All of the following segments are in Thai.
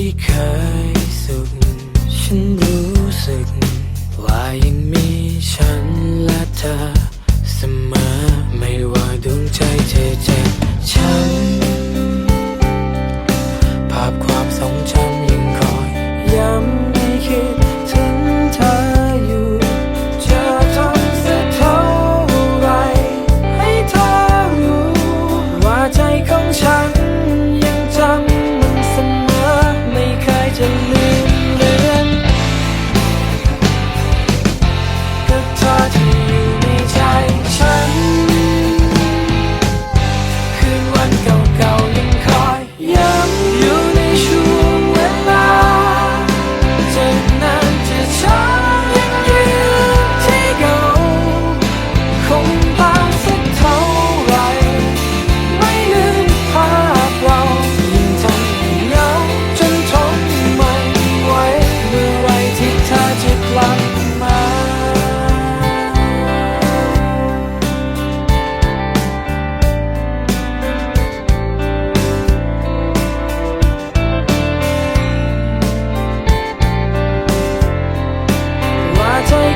ที่เคยสุข ฉันรู้สึก ว่ายังมีฉันและเธอ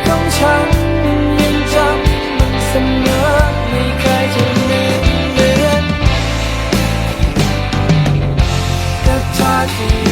ของฉันยังจำมันเสมอไม่เคยจะลืมเลือนกับท่าที่